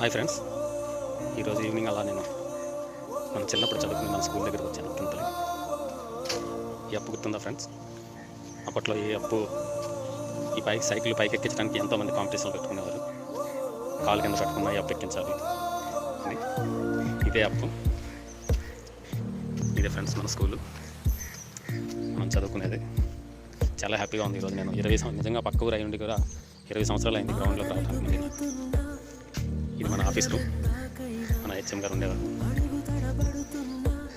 Hi friends. ఈరోజు evening అలా నేను మన చిన్నప్పుడు చదువుకుని మన స్కూల్ దగ్గరకు వచ్చాను టెన్త్లో ఈ అప్పు గుర్తుందా ఫ్రెండ్స్? అప్పట్లో ఈ అప్పు ఈ పైకి సైకిల్ పైకి ఎక్కించడానికి ఎంతోమంది కాంపిటీషన్లు పెట్టుకునేవారు. కాలు కింద పెట్టుకున్న ఈ అప్పు ఎక్కించాలి అని ఇదే అప్పు. ఇదే ఫ్రెండ్స్ మన స్కూలు. మనం చదువుకునేది. చాలా హ్యాపీగా ఉంది ఈరోజు నేను. ఇరవై సంవత్సరం నిజంగా పక్క ఊరు అయి ఉండి కూడా ఇరవై సంవత్సరాలు అయింది గ్రౌండ్లో రావడానికి ఇది మన ఆఫీస్. రూమ్ మన హెచ్ఎం గారు ఉండేవారు.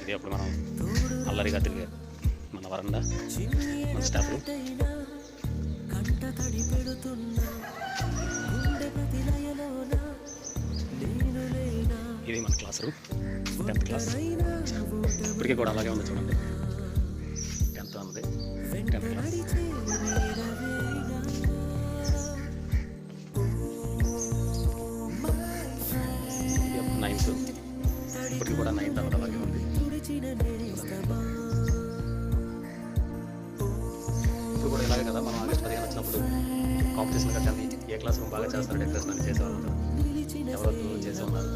ఇది అప్పుడు మనం అల్లరిగా తిరిగే మన వరండా మన స్టాఫ్ రూమ్. ఇది మన క్లాస్ రూమ్. Tenth class. ఇప్పటికీ కూడా అలాగే ఉంది చూడండి. టెన్త్ ఉంది. Tenth class. నైన్త్. ఇప్పటికి కూడా నైన్త్ అన్నది అలాగే ఉంది. ఇప్పుడు కూడా ఇలాగే కదా మనం ఆగస్ట్ పదిహేను వచ్చినప్పుడు కాంపిటీషన్ కట్టండి ఏ క్లాస్ రూమ్ బాగా చేస్తారు డెకరేషన్ అని చేసేవాళ్ళం కదా ఎవరో చేసే ఉన్నారు.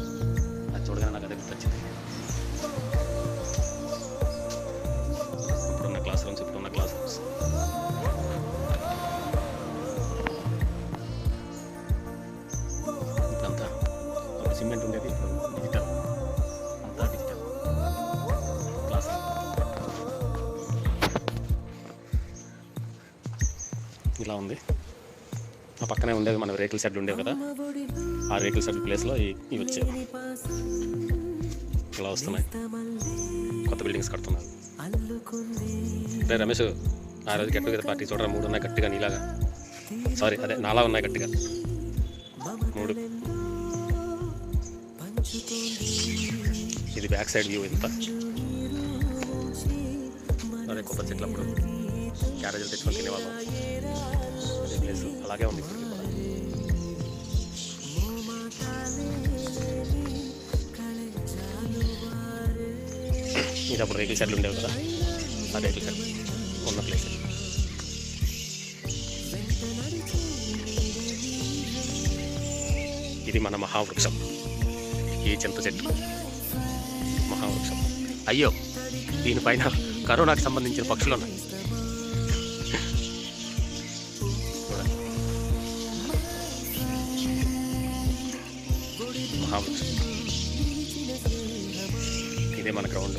అది చూడగానే నాకు అదే గుర్తొచ్చింది. ఇప్పుడున్న క్లాస్ రూమ్స్ ఇప్పుడున్న క్లాస్ రూమ్స్ ఇప్పుడంతా సిమెంట్ ఉండేది. ఇలా ఉంది. ఆ పక్కనే ఉండేది మన రేకుల షెడ్ ఉండేవి కదా. ఆ రేకుల షెడ్ ప్లేస్లో ఈ- ఇవి వచ్చాయి ఇలా వస్తున్నాయి. కొత్త బిల్డింగ్స్ కడుతున్నారు. రే రమేష్ ఆ రోజు గట్టు కదా పార్టీ చూడరా? మూడు ఉన్నాయి గట్టిగా నీలాగా. సారీ అదే నాలా ఉన్నాయి గట్టిగా. మూడు. ఇది బ్యాక్ సైడ్ వ్యూ ఇంత. అదే కొబ్బరి చెట్లు అప్పుడు. క్యారేజీలు తెచ్చుకొని తినేవాళ్ళం అదే ప్లేస్ అలాగే ఉంది ఇప్పటికి కూడా. ఇది అప్పుడు రేకుల షెడ్లు ఉండేవి కదా? ఆ రేకుల షెడ్ ఉన్న ప్లేస్ ఇది మన మహావృక్షం. ఈ చింత చెట్టు? మహావృక్షం. అయ్యో దీనిపైన కరోనాకి సంబంధించిన పక్షులు ఉన్నాయి. మహావృక్షం ఇదే మన గ్రౌండ్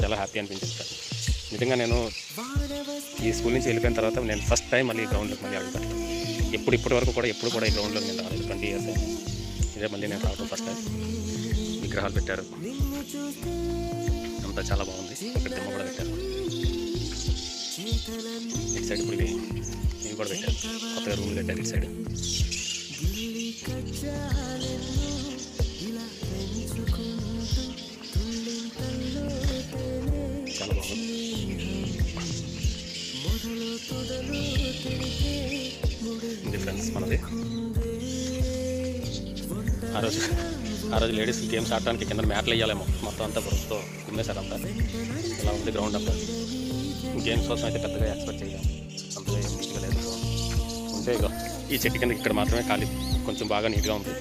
చాలా హ్యాపీ అనిపించింది సార్. నిజంగా నేను ఈ స్కూల్ నుంచి వెళ్ళిపోయిన తర్వాత నేను ఫస్ట్ టైం మళ్ళీ గ్రౌండ్లోకి మళ్ళీ అడుగుతాను ఎప్పుడు ఇప్పటి వరకు కూడా ఎప్పుడు కూడా ఈ గ్రౌండ్లో నేను రాలేదు ట్వంటీ ఇయర్స్ ఇదే మళ్ళీ నేను రావడం ఫస్ట్ టైం విగ్రహాలు పెట్టారు. అంతా చాలా బాగుంది. ఇక్కడ దిమ్మ కూడా పెట్టారు. ఇటు సైడ్ ఇప్పుడు ఇవి కూడా పెట్టారు. కొత్తగా రూమ్ పెట్టారు ఇటు సైడ్ చాలా మనది. ఆ రోజు ఆ రోజు లేడీస్ గేమ్స్ ఆడటానికి కింద మ్యాట్లు వేయాలేమో. మొత్తం అంతా బురదతో కుమ్మేశారు అంతా. ఇలా ఉంది గ్రౌండ్ అంతా? గేమ్స్ కోసం అయితే పెద్దగా ఎక్స్పెక్ట్ చేయాలి అంతగా ఏం లేదు ఉంటే ఇక ఈ చెట్టు కింద ఇక్కడ మాత్రమే ఖాళీ. కొంచెం బాగా నీట్గా ఉంది.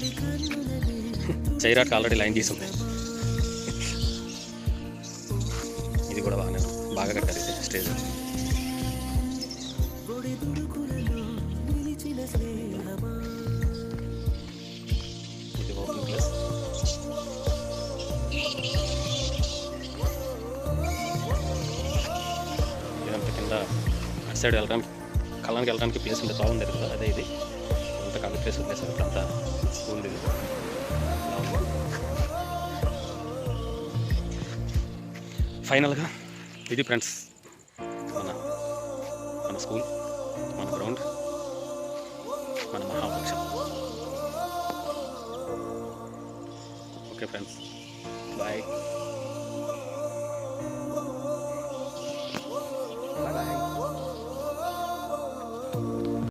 చైరాట్ ఆల్రెడీ లైన్ తీసి ఉంది. ఇది కూడా బాగానే బాగా కట్టారు ఇది స్టేజ్. ఇది ఓపెన్ ప్లేస్ ఇదంతా కింద అటు సైడ్ వెళ్ళడానికి కళ్ళానికి వెళ్ళడానికి ప్లేస్ ఉంటే బాగుంది కదా అదే ఇది. అంతా ఖాళీ ప్లేస్ ఉంది సార్ అంతా ఉంది ఫైనల్గా ఇది ఫ్రెండ్స్ మన మన స్కూల్ మన గ్రౌండ్ మన మహావృక్షం. Okay friends bye. బాయ్.